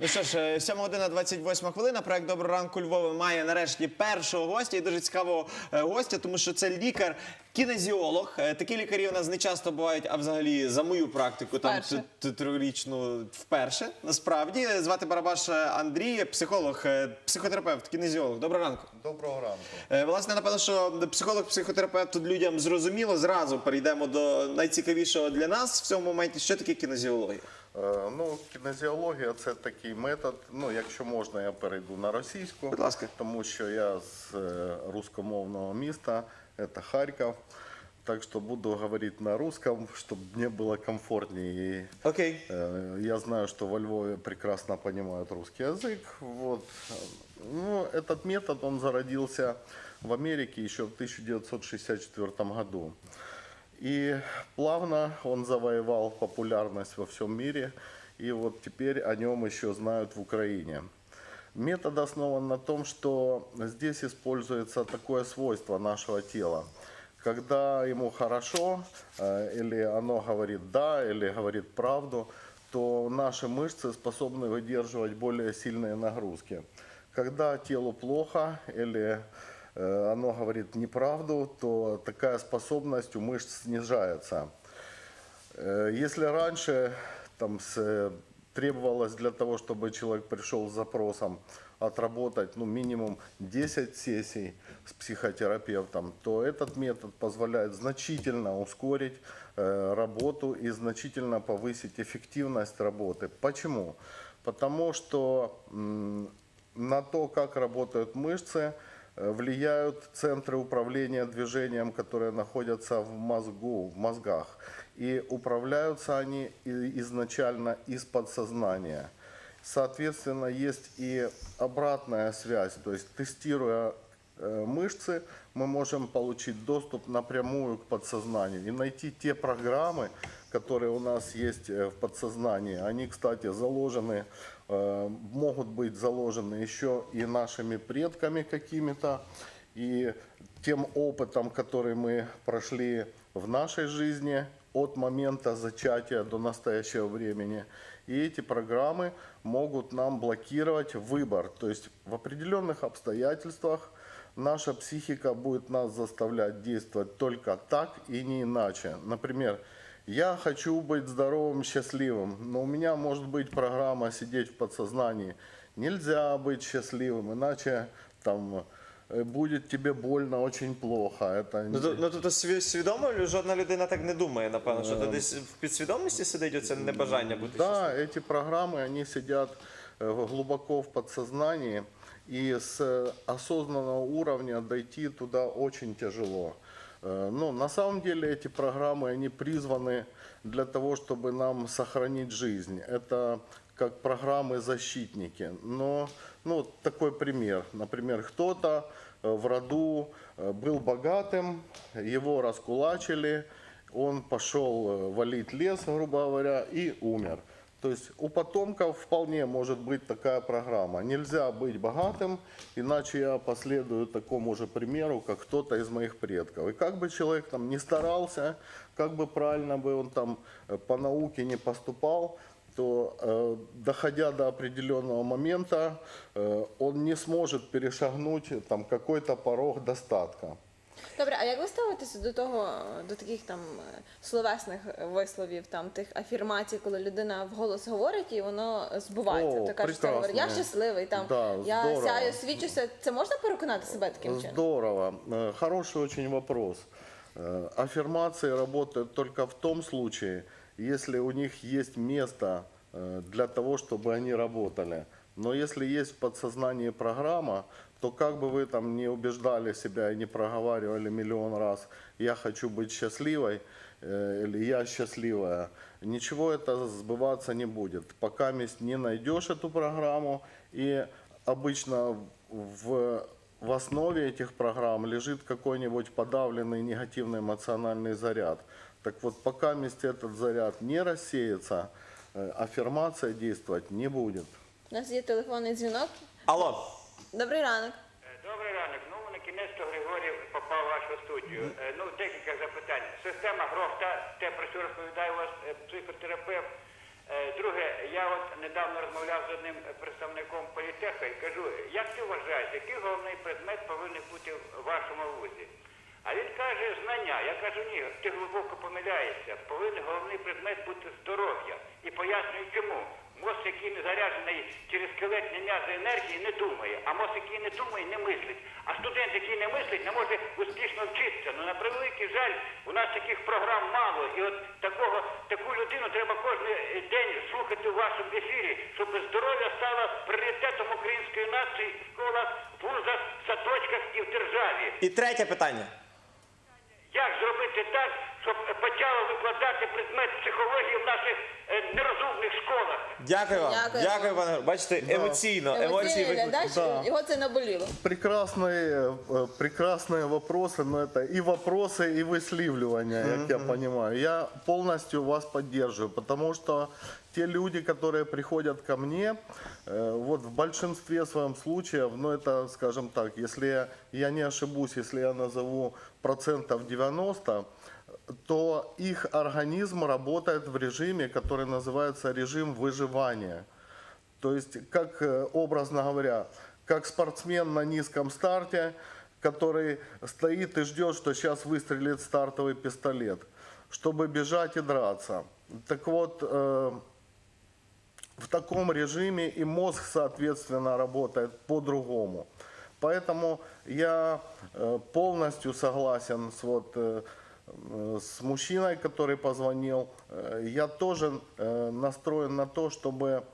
Ну що ж, е, 7 година 28 хвилина. Проект Доброго ранку Львова має нарешті першого гостя і дуже цікавого е, гостя, тому що це лікар. Кінезіолог, Е, такі лікарі у нас не часто бувають, а взагалі за мою практику, там трирічну вперше. Насправді звати Барабаш Андрій, психолог, е, психотерапевт, кінезіолог. Доброго ранку. Доброго ранку. Е, Власне, напевно, що психолог, психотерапевт тут людям зрозуміло. Зразу перейдемо до найцікавішого для нас в цьому моменті. Що таке кінезіологія? Е, Ну, кінезіологія це такий метод. Ну, якщо можна, я перейду на російську, Будь ласка. тому що я з е, русскомовного міста, це Харків. Так що буду говорити на русском, щоб мені було комфортнее. Окей. Э, Я знаю, что во Львове прекрасно понимают русский язык. Вот. Ну, этот метод, он зародился в Америке еще в 1964 году. И плавно он завоевал популярность во всем мире. И вот теперь о нем еще знают в Украине. Метод основан на том, что здесь используется такое свойство нашего тела. Когда ему хорошо, э, или оно говорит да, или говорит правду, то наши мышцы способны выдерживать более сильные нагрузки. Когда телу плохо или оно говорит неправду, то такая способность у мышц снижается. Э, Если раньше там, с- требовалось для того, чтобы человек пришел с запросом отработать ну, минимум 10 сессий с психотерапевтом, то этот метод позволяет значительно ускорить э, работу и значительно повысить эффективность работы. Почему? Потому что м, на то, как работают мышцы, э, влияют центры управления движением, которые находятся в мозгу, в мозгах. И управляются они изначально из подсознания. Соответственно, есть и обратная связь, то есть тестируя э, мышцы, мы можем получить доступ напрямую к подсознанию и найти те программы, которые у нас есть э, в подсознании. Они, кстати, заложены, э, могут быть заложены еще и нашими предками какими-то, и тем опытом, который мы прошли в нашей жизни от момента зачатия до настоящего времени. И эти программы могут нам блокировать выбор. То есть в определенных обстоятельствах наша психика будет нас заставлять действовать только так и не иначе. Например, я хочу быть здоровым, счастливым, но у меня может быть программа сидеть в подсознании. Нельзя быть счастливым, иначе там э, будет тебе больно очень плохо. Это Ну, то, ну тобто сві- свідомо лю- жодна людина так не думає, напевно, що Е. то десь в підсвідомості сидить оце небажання бути Да, щасливим. эти программы, они сидят э, глубоко в подсознании, и с э, осознанного уровня дойти туда очень тяжело. Э, Ну, на самом деле эти программы, они призваны для того, чтобы нам сохранить жизнь. Это как программы-защитники. Но, ну, такой пример. Например, кто-то э, в роду э, был богатым, его раскулачили, он пошел валить лес, грубо говоря, и умер. То есть у потомков вполне может быть такая программа. Нельзя быть богатым, иначе я последую такому же примеру, как кто-то из моих предков. И как бы человек там не старался, как бы правильно бы он там э, по науке не поступал, то э, доходя до определенного момента, э, он не сможет перешагнуть э, там какой-то порог достатка. Добре, а як ви ставитеся до того, до таких там е, словесних висловів, там тих афірмацій, коли людина вголос говорить і воно збувається? О, Ти кажеш, це говорить, я прекрасно. щасливий, там Да, я здорово. сяю, свічуся. Це можна переконати себе таким чином? Здорово. Э, Хороший очень вопрос. Э, Аффирмации работают только в том случае, если у них есть место э, для того, чтобы они работали. Но если есть в подсознании программа, то как бы вы там не убеждали себя и не проговаривали миллион раз «я хочу быть счастливой» э, или «я счастливая», ничего это сбываться не будет. Пока не найдешь эту программу и обычно в в основе этих программ лежит какой-нибудь подавленный негативный эмоциональный заряд. Так вот, пока этот заряд не рассеется, э, аффирмация действовать не будет. У нас є телефонний дзвінок. Алло, Добрий ранок. Е, Добрий ранок. Ну, на кінець то Григорій попав в вашу студію. Е, Ну, декілька запитань. Система Грохта, те, про що розповідає у вас е, психотерапевт. Друге, я от недавно розмовляв з одним представником політеха і кажу, як ти вважаєш, який головний предмет повинен бути в вашому вузі? А він каже знання. Я кажу, ні, ти глибоко помиляєшся. Повинен головний предмет бути здоров'я. І пояснюю чому. Мозк, який не заряджений через скелетні м'язи енергії, не думає. А мозк, який не думає, не мислить. А студент, який не мислить, не може успішно вчитися. Ну на превеликий жаль, у нас таких програм мало. І от такого таку людину треба кожен день слухати у вашому ефірі, щоб здоров'я стало пріоритетом української нації в школах, вузах, садочках і в державі. І третє питання. Як зробити так, щоб почало викладати предмет психології в наших е, нерозумних школах? Дякую вам. Дякую. Дякую, пане. Бачите, емоційно. Емоції Емоційний виклик- глядач, Да. його це наболіло. Прекрасные, э, прекрасные вопросы, но это и вопросы, и высливливания, как я понимаю. Я полностью вас поддерживаю, потому что те люди, которые приходят ко мне, э, вот в большинстве своем случаев, ну это, скажем так, если я, я не ошибусь, если я назову процентов 90, то их организм работает в режиме, который называется режим выживания. То есть, как э, образно говоря, как спортсмен на низком старте, который стоит и ждет, что сейчас выстрелит стартовый пистолет, чтобы бежать и драться. Так вот, э, в таком режиме и мозг, соответственно, работает по-другому. Поэтому я э, полностью согласен с, вот, с мужчиной, который позвонил. Э, Я тоже э, настроен на то, чтобы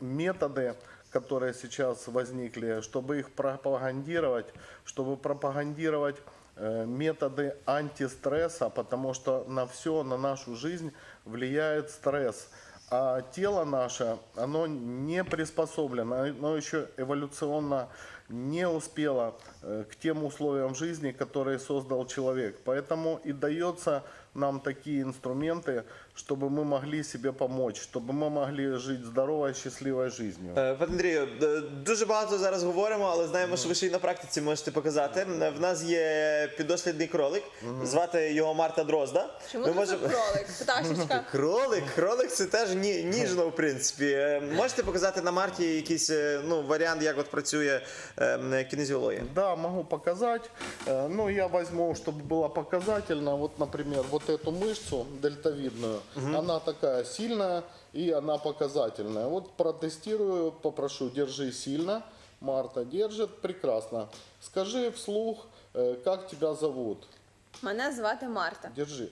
методы, которые сейчас возникли, чтобы их пропагандировать, чтобы пропагандировать э, методы антистресса, потому что на все, на нашу жизнь влияет стресс. А тело наше, оно не приспособлено, оно еще эволюционно не успело э, к тем условиям жизни, которые создал человек. Поэтому и дается нам такие инструменты, чтобы мы могли себе помочь, чтобы мы могли жить здоровой, счастливой жизнью. Е, Пане Андрію, е, дуже багато зараз говоримо, але знаємо, що ви ще й на практиці можете показати. Е, В нас є піддослідний кролик, звати його Марта Дрозда. Чому Ми це можемо- кролик? Пташечка. Кролик, кролик це теж ні, ніжно, в принципі. Е, Можете показати на Марті якийсь е, ну, варіант, як от працює е, кінезіологія? Да, могу показать. Э, Ну, я возьму, чтобы было показательно. Вот, например, вот эту мышцу дельтовидную. Она такая сильная и она показательная. Вот протестирую, попрошу, держи сильно. Марта держит, прекрасно. Скажи вслух, э, как тебя зовут. Мене звати Марта. Держи.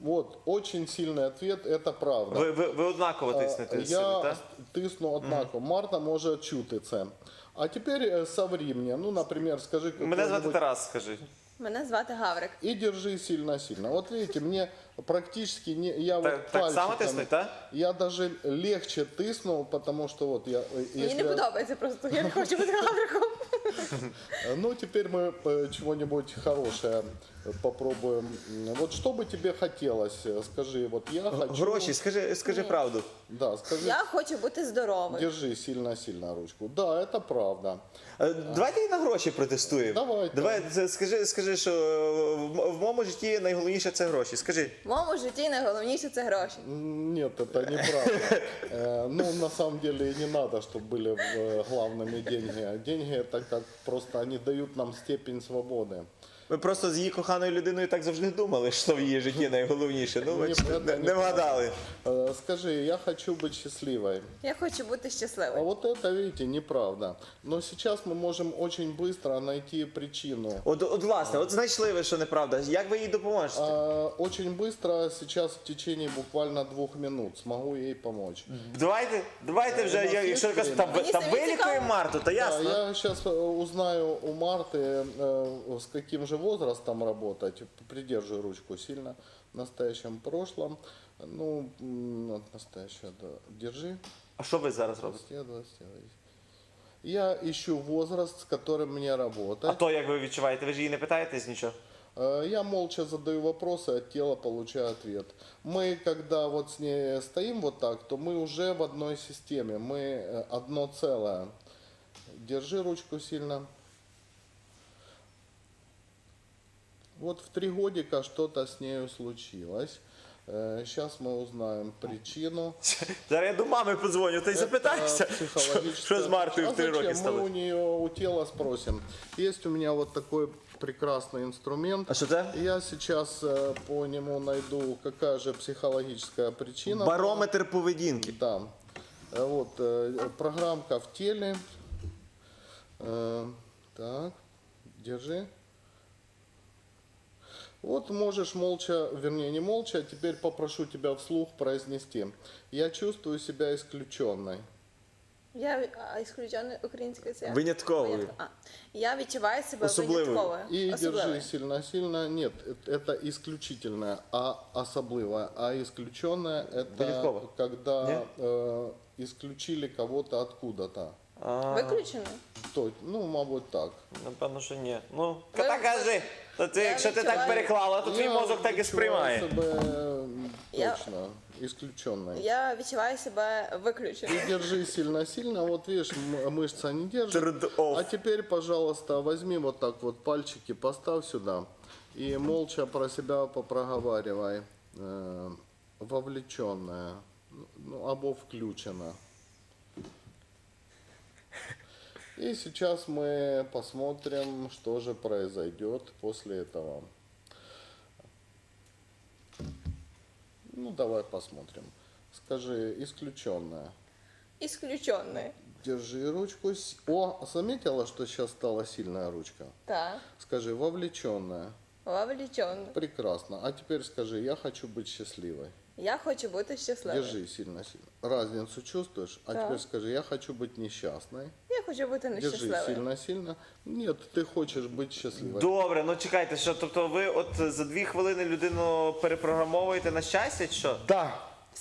Вот, очень сильный ответ, это правда. Ви, ви, ви однаково тиснете Я так? тисну однаково. Марта може чути це. А теперь э, соври мне, ну, например, скажи Мене звати Тарас, скажи. Мене звати Гаврик. и держи сильно-сильно. Вот видите, мне практически не, я Так, вот так само пальчиком- тиснуть, так? Я даже легче тиснул, потому что вот я... э, Мені если- не подобається просто. Я не хочу бути Гавриком. Э, Ну, теперь мы э, чего-нибудь хорошее э, попробуем. М, Вот что бы тебе хотелось? Э, Скажи, вот я хочу... Гроші, скажи, скажи правду. Да, скажи. Я хочу бути здоровою. Держи сильно-сильно ручку. Да, это правда. Е, Давайте і на гроші протестуємо. Давайте. Давай, це скажи, скажи, що е, в м- в моєму житті найголовніше це гроші. Скажи. В моєму житті найголовніше це гроші. М, Нет, это неправда. Э, Ну, на самом деле, и не надо, чтобы были э, главными деньги. Деньги это как просто они дают нам степень свободы. Ми просто з її коханою людиною так завжди думали, що в її житті найголовніше. Ну, Ні, бачите, це не, не не вгадали. Э, Скажи, я хочу быть счастливой. Я хочу бути А щасливою. вот это, видите, неправда. Но сейчас мы можем очень быстро найти причину. От, от власне, от знайшли ви, що неправда. Як ви їй допоможете? А, Очень быстро, сейчас в течение буквально двух минут смогу ей помочь. Давайте, давайте вже, у нас я, є якщо я кажу, та, время? ви- та Мені самі вилікуємо цікаво. Марту, то Да, ясно. я сейчас узнаю у Марты, э, с каким же возрастом работать. Придерживаю ручку сильно. В настоящем прошлом. Ну, м, вот настоящее, да. Держи. А що ви зараз робите? 20, 20, 20. Я ищу возраст, с которым мне А работать. то як ви відчуваєте? Ви ж її не питаєтесь нічого? Э, Я молча задаю вопросы, от тела получаю ответ. Мы, когда вот с ней стоим вот так, то мы уже в одной системе, мы э, одно целое. Держи ручку сильно. Вот в три годика что-то с нею случилось. Сейчас мы узнаем причину. Зараз я до мами подзвоню, та й запитаюся, Это що, психологическая- що з Мартою в А три роки Мы у стало. нее у тела спросим. Есть у меня вот такой прекрасный инструмент. А що це? Я сейчас э, по нему найду, какая же психологическая причина. Барометр поведінки. Да. Э, Вот э, программка в теле. Э, Так, держи. Вот можешь молча, вернее не молча, а теперь попрошу тебя вслух произнести. Я чувствую себя исключенной. Я а, ісключена українською це. як? Винятковою. А, я відчуваю себе Особливою. винятковою. И Особливою. держи сильно-сильно. Нет, э- это исключительное, а особливое. А исключенное это Винятково. когда Нет? э, исключили кого-то откуда-то. Виключено? То, ну, мабуть, так. Напевно, що ні. Ну, Ви- кота кажи. То ти, Я якщо ти так відчуваю- переклала, то твій Я мозок так і відчуваю сприймає. себе э, Я- точно исключенной. Я відчуваю себе виключеною. И держи сильно-сильно. Вот видишь, м- мышца не держит. Turn off. А теперь, пожалуйста, возьми вот так вот пальчики, поставь сюда. И молча про себя попроговаривай. Э, вовлеченная. Ну, або включена. И сейчас мы посмотрим, что же произойдет после этого. Ну, давай посмотрим. Скажи, исключенная. Ісключеною. Держи ручку. О, заметила, что сейчас стала сильная ручка? Так. Скажи, вовлеченная. Вовлеченою. Прекрасно. А теперь скажи, я хочу быть счастливой. Я хочу бути щасливою. Держи сильно-сильно. Разницу чувствуешь? А Да. теперь скажи, я хочу быть несчастной. Я хочу бути Держи нещасливою. сильно-сильно. Нет, ты хочешь быть счастливой. Добре, ну чекайте, що тобто ви от за дві хвилини людину перепрограмовуєте на щастя, чи що? Да.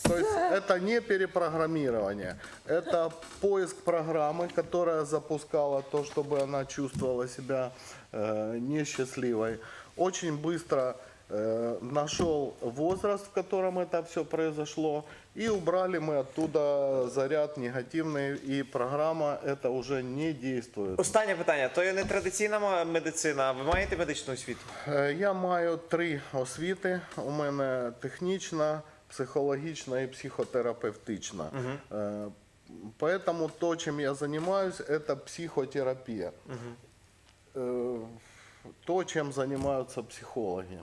То есть это не перепрограммирование, это поиск программы, которая запускала то, чтобы она чувствовала себя э, несчастливой. Очень быстро э, нашел возраст, в котором это все произошло, и убрали мы оттуда заряд негативный, и программа это уже не действует. Останнє питання. То є не традиційна м- медицина, а ви маєте медичну освіту? Е, Я маю три освіти. У мене технічна, психологічна і психотерапевтична. Е, Поэтому то, чем я занимаюсь, это психотерапия. Е, То, чем занимаются психологи.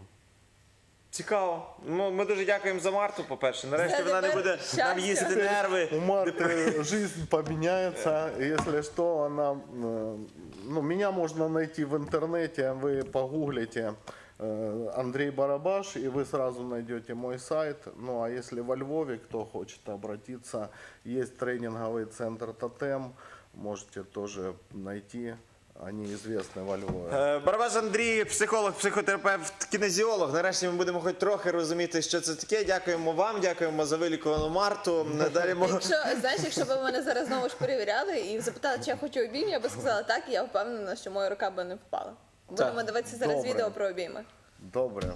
Цікаво. Ну, ми дуже дякуємо за Марту, по-перше. Нарешті Це вона не тепер буде нам щастя. їздити нерви. У Марты жизнь поменяется. Если что, она... э, Ну, меня можно найти в интернете, вы погуглите э, Андрей Барабаш, и вы сразу найдете мой сайт. Ну, а если во Львове, кто хочет обратиться, есть тренинговый центр «Тотем», можете тоже найти. Они известны во Львове. Е, Барабаш Андрій, психолог, психотерапевт, кінезіолог. Нарешті ми будемо хоч трохи розуміти, що це таке. Дякуємо вам, дякуємо за вилікувану Марту. Далі мож- Якщо знаєш, якщо б мене зараз знову ж перевіряли і запитали, чи я хочу обійм, я би сказала так, і я впевнена, що моя рука би не впала. Будемо дивитися зараз Добре. відео про обійми. Добре.